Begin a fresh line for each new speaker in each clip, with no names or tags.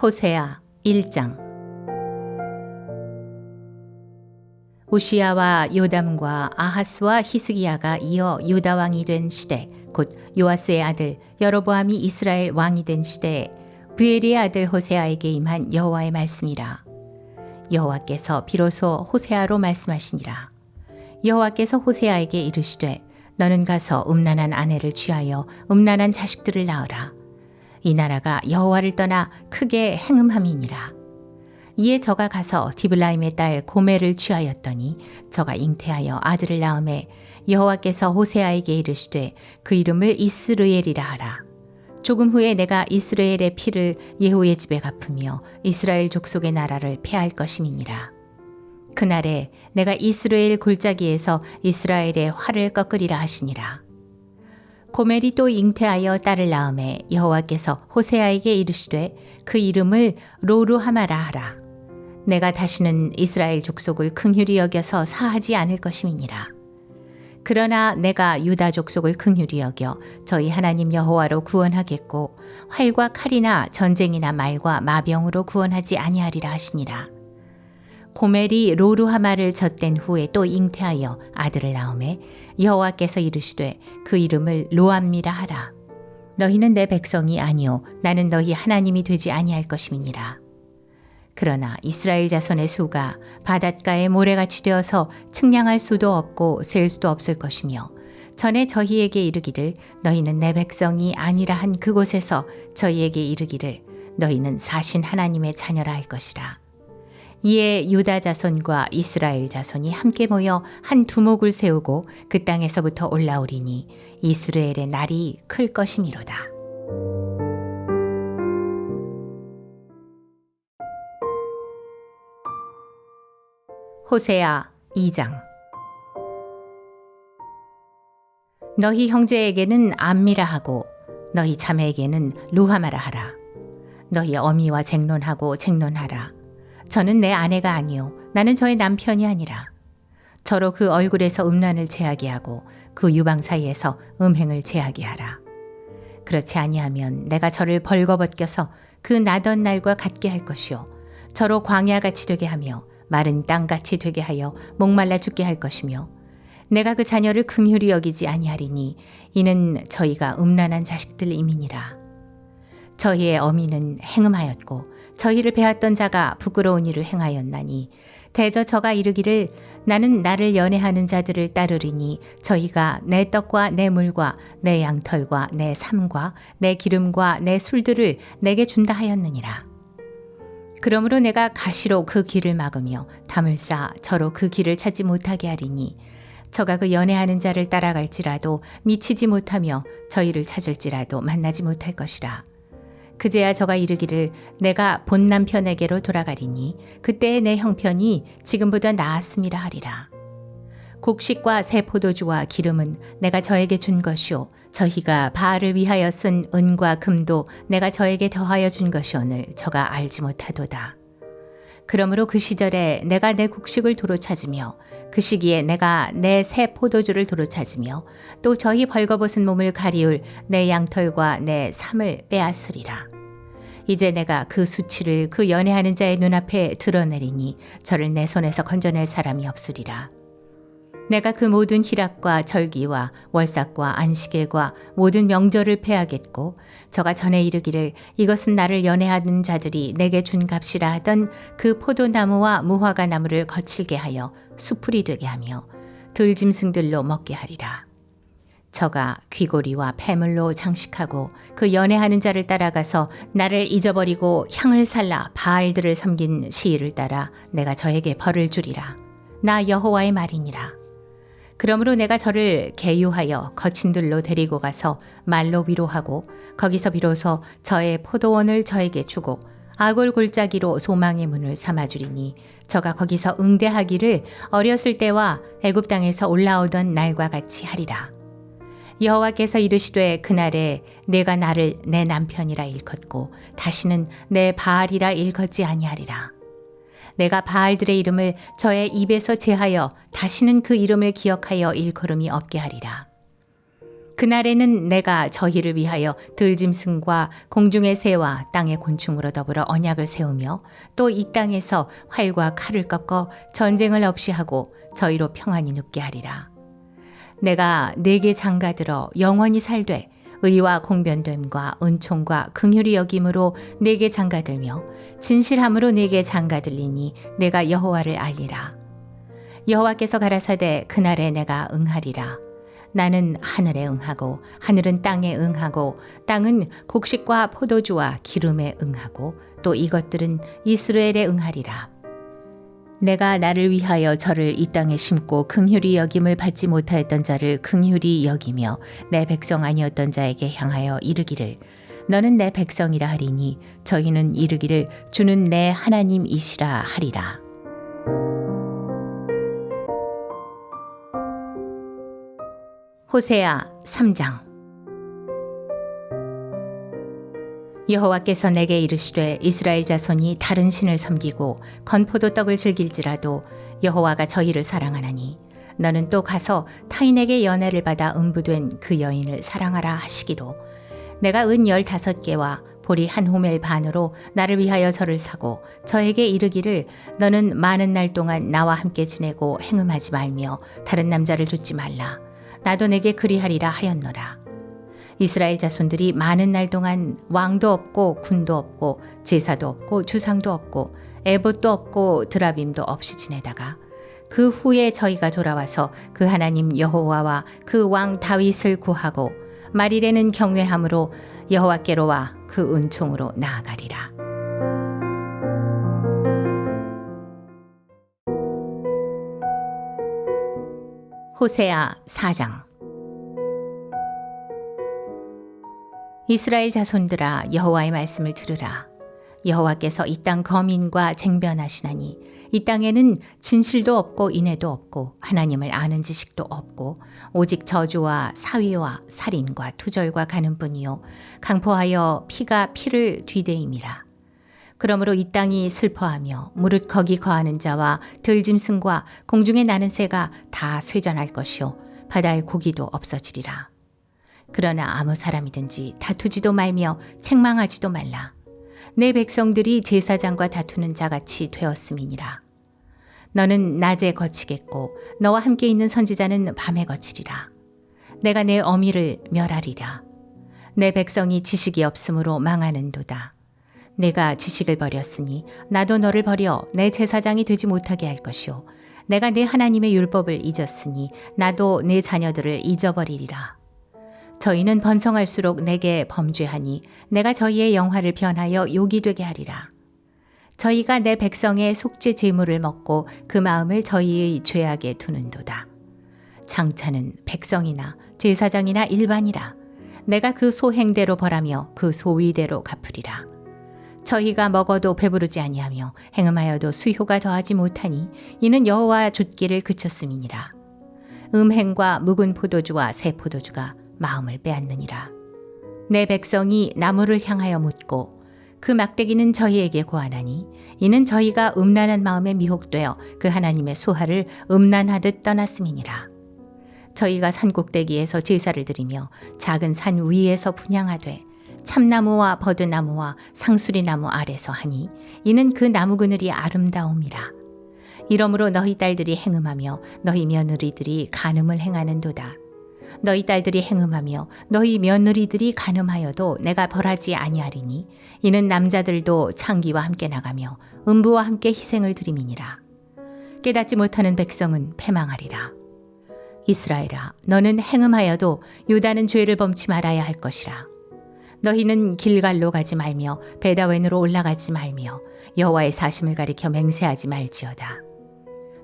호세아 1장. 우시야와 요담과 아하스와 히스기야가 이어 유다 왕이 된 시대 곧 요아스의 아들 여로보암이 이스라엘 왕이 된 시대에 브엘리의 아들 호세아에게 임한 여호와의 말씀이라. 여호와께서 비로소 호세아로 말씀하시니라. 여호와께서 호세아에게 이르시되 너는 가서 음란한 아내를 취하여 음란한 자식들을 낳으라 이 나라가 여호와를 떠나 크게 행음함이니라. 이에 저가 가서 디블라임의 딸 고멜을 취하였더니 저가 잉태하여 아들을 낳음에 여호와께서 호세아에게 이르시되 그 이름을 이스르엘이라 하라. 조금 후에 내가 이스라엘의 피를 예후의 집에 갚으며 이스라엘 족속의 나라를 폐할 것임이니라. 그날에 내가 이스라엘 골짜기에서 이스라엘의 활을 꺾으리라 하시니라. 고멜이 또 잉태하여 딸을 낳음에 여호와께서 호세아에게 이르시되 그 이름을 로루하마라 하라. 내가 다시는 이스라엘 족속을 긍휼히 여겨서 사하지 않을 것임이니라. 그러나 내가 유다 족속을 긍휼히 여겨 저희 하나님 여호와로 구원하겠고 활과 칼이나 전쟁이나 말과 마병으로 구원하지 아니하리라 하시니라. 고멜이 로루하마를 젖댄 후에 또 잉태하여 아들을 낳음에 여호와께서 이르시되 그 이름을 로암미라 하라. 너희는 내 백성이 아니요 나는 너희 하나님이 되지 아니할 것임이니라. 그러나 이스라엘 자손의 수가 바닷가에 모래같이 되어서 측량할 수도 없고 셀 수도 없을 것이며 전에 저희에게 이르기를 너희는 내 백성이 아니라 한 그곳에서 저희에게 이르기를 너희는 사신 하나님의 자녀라 할 것이라. 이에 유다 자손과 이스라엘 자손이 함께 모여 한 두목을 세우고 그 땅에서부터 올라오리니 이스라엘의 날이 클 것이미로다. 호세아 2장 너희 형제에게는 암미라 하고 너희 자매에게는 루하마라 하라. 너희 어미와 쟁론하고 쟁론하라. 저는 내 아내가 아니요 나는 저의 남편이 아니라. 저로 그 얼굴에서 음란을 제하게 하고 그 유방 사이에서 음행을 제하게 하라. 그렇지 아니하면 내가 저를 벌거벗겨서 그 나던 날과 같게 할 것이요 저로 광야같이 되게 하며 마른 땅같이 되게 하여 목말라 죽게 할 것이며 내가 그 자녀를 긍휼히 여기지 아니하리니 이는 저희가 음란한 자식들 이민이라. 저희의 어미는 행음하였고 저희를 배웠던 자가 부끄러운 일을 행하였나니 대저 저가 이르기를 나는 나를 연애하는 자들을 따르리니 저희가 내 떡과 내 물과 내 양털과 내 삶과 내 기름과 내 술들을 내게 준다 하였느니라. 그러므로 내가 가시로 그 길을 막으며 담을 쌓아 저로 그 길을 찾지 못하게 하리니 저가 그 연애하는 자를 따라갈지라도 미치지 못하며 저희를 찾을지라도 만나지 못할 것이라. 그제야 저가 이르기를 내가 본 남편에게로 돌아가리니 그때의 내 형편이 지금보다 나았음이라 하리라. 곡식과 새 포도주와 기름은 내가 저에게 준 것이요 저희가 바알을 위하여 쓴 은과 금도 내가 저에게 더하여 준 것이오늘 저가 알지 못하도다. 그러므로 그 시절에 내가 내 곡식을 도로 찾으며 그 시기에 내가 내 새 포도주를 도로 찾으며 또 저희 벌거벗은 몸을 가리울 내 양털과 내 삶을 빼앗으리라. 이제 내가 그 수치를 그 연애하는 자의 눈앞에 드러내리니 저를 내 손에서 건져낼 사람이 없으리라. 내가 그 모든 희락과 절기와 월삭과 안식일과 모든 명절을 패하겠고 저가 전에 이르기를 이것은 나를 연애하는 자들이 내게 준 값이라 하던 그 포도나무와 무화과 나무를 거칠게 하여 수풀이 되게 하며 들짐승들로 먹게 하리라. 저가 귀고리와 폐물로 장식하고 그 연애하는 자를 따라가서 나를 잊어버리고 향을 살라 바알들을 섬긴 시일을 따라 내가 저에게 벌을 주리라. 나 여호와의 말이니라. 그러므로 내가 저를 개유하여 거친들로 데리고 가서 말로 위로하고 거기서 비로소 저의 포도원을 저에게 주고 아골 골짜기로 소망의 문을 삼아주리니 저가 거기서 응대하기를 어렸을 때와 애굽 땅에서 올라오던 날과 같이 하리라. 여호와께서 이르시되 그날에 내가 나를 내 남편이라 일컫고 다시는 내 바알이라 일컫지 아니하리라. 내가 바알들의 이름을 저의 입에서 제하여 다시는 그 이름을 기억하여 일컬음이 없게 하리라. 그날에는 내가 저희를 위하여 들짐승과 공중의 새와 땅의 곤충으로 더불어 언약을 세우며 또 이 땅에서 활과 칼을 꺾어 전쟁을 없이 하고 저희로 평안히 눕게 하리라. 내가 내게 장가들어 영원히 살되 의와 공변됨과 은총과 긍휼이 여김으로 내게 장가들며 진실함으로 내게 장가들리니 내가 여호와를 알리라. 여호와께서 가라사대 그날에 내가 응하리라. 나는 하늘에 응하고 하늘은 땅에 응하고 땅은 곡식과 포도주와 기름에 응하고 또 이것들은 이스라엘에 응하리라. 내가 나를 위하여 저를 이 땅에 심고 긍휼히 여김을 받지 못하였던 자를 긍휼히 여기며 내 백성 아니었던 자에게 향하여 이르기를 너는 내 백성이라 하리니 저희는 이르기를 주는 내 하나님이시라 하리라. 호세아 3장 여호와께서 내게 이르시되 이스라엘 자손이 다른 신을 섬기고 건포도 떡을 즐길지라도 여호와가 저희를 사랑하나니 너는 또 가서 타인에게 연애를 받아 음부된 그 여인을 사랑하라 하시기로 내가 은 열다섯 개와 보리 한 호멜 반으로 나를 위하여 저를 사고 저에게 이르기를 너는 많은 날 동안 나와 함께 지내고 행음하지 말며 다른 남자를 두지 말라 나도 내게 그리하리라 하였노라. 이스라엘 자손들이 많은 날 동안 왕도 없고 군도 없고 제사도 없고 주상도 없고 에봇도 없고 드라빔도 없이 지내다가 그 후에 저희가 돌아와서 그 하나님 여호와와 그 왕 다윗을 구하고 말일에는 경외함으로 여호와께로 와 그 은총으로 나아가리라. 호세아 4장 이스라엘 자손들아 여호와의 말씀을 들으라. 여호와께서 이 땅 거민과 쟁변하시나니 이 땅에는 진실도 없고 인애도 없고 하나님을 아는 지식도 없고 오직 저주와 사위와 살인과 투절과 가는 뿐이요. 강포하여 피가 피를 뒤대임이라. 그러므로 이 땅이 슬퍼하며 무릇 거기 거하는 자와 들짐승과 공중에 나는 새가 다 쇠전할 것이요. 바다의 고기도 없어지리라. 그러나 아무 사람이든지 다투지도 말며 책망하지도 말라. 내 백성들이 제사장과 다투는 자같이 되었음이니라. 너는 낮에 거치겠고 너와 함께 있는 선지자는 밤에 거치리라. 내가 내 어미를 멸하리라. 내 백성이 지식이 없으므로 망하는도다. 내가 지식을 버렸으니 나도 너를 버려 내 제사장이 되지 못하게 할 것이요 내가 내 하나님의 율법을 잊었으니 나도 내 자녀들을 잊어버리리라. 저희는 번성할수록 내게 범죄하니 내가 저희의 영화를 변하여 욕이 되게 하리라. 저희가 내 백성의 속죄 제물을 먹고 그 마음을 저희의 죄악에 두는도다. 장차는 백성이나 제사장이나 일반이라. 내가 그 소행대로 벌하며 그 소위대로 갚으리라. 저희가 먹어도 배부르지 아니하며 행음하여도 수효가 더하지 못하니 이는 여호와 줬기를 그쳤음이니라. 음행과 묵은 포도주와 새 포도주가 마음을 빼앗느니라. 내 백성이 나무를 향하여 묻고 그 막대기는 저희에게 고하나니 이는 저희가 음란한 마음에 미혹되어 그 하나님의 소하를 음란하듯 떠났음이니라. 저희가 산 꼭대기에서 제사를 드리며 작은 산 위에서 분양하되 참나무와 버드나무와 상수리나무 아래서 하니 이는 그 나무 그늘이 아름다움이라. 이러므로 너희 딸들이 행음하며 너희 며느리들이 간음을 행하는도다. 너희 딸들이 행음하며 너희 며느리들이 간음하여도 내가 벌하지 아니하리니 이는 남자들도 창기와 함께 나가며 음부와 함께 희생을 드림이니라. 깨닫지 못하는 백성은 패망하리라. 이스라엘아, 너는 행음하여도 유다는 죄를 범치 말아야 할 것이라. 너희는 길갈로 가지 말며 베다웬으로 올라가지 말며 여호와의 사심을 가리켜 맹세하지 말지어다.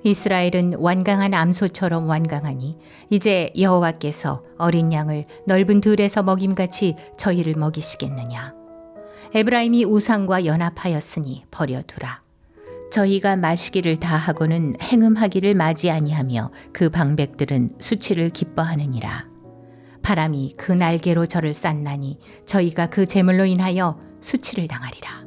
이스라엘은 완강한 암소처럼 완강하니 이제 여호와께서 어린 양을 넓은 들에서 먹임같이 저희를 먹이시겠느냐. 에브라임이 우상과 연합하였으니 버려두라. 저희가 마시기를 다 하고는 행음하기를 맞이 아니하며 그 방백들은 수치를 기뻐하느니라. 바람이 그 날개로 저를 쌌나니 저희가 그 재물로 인하여 수치를 당하리라.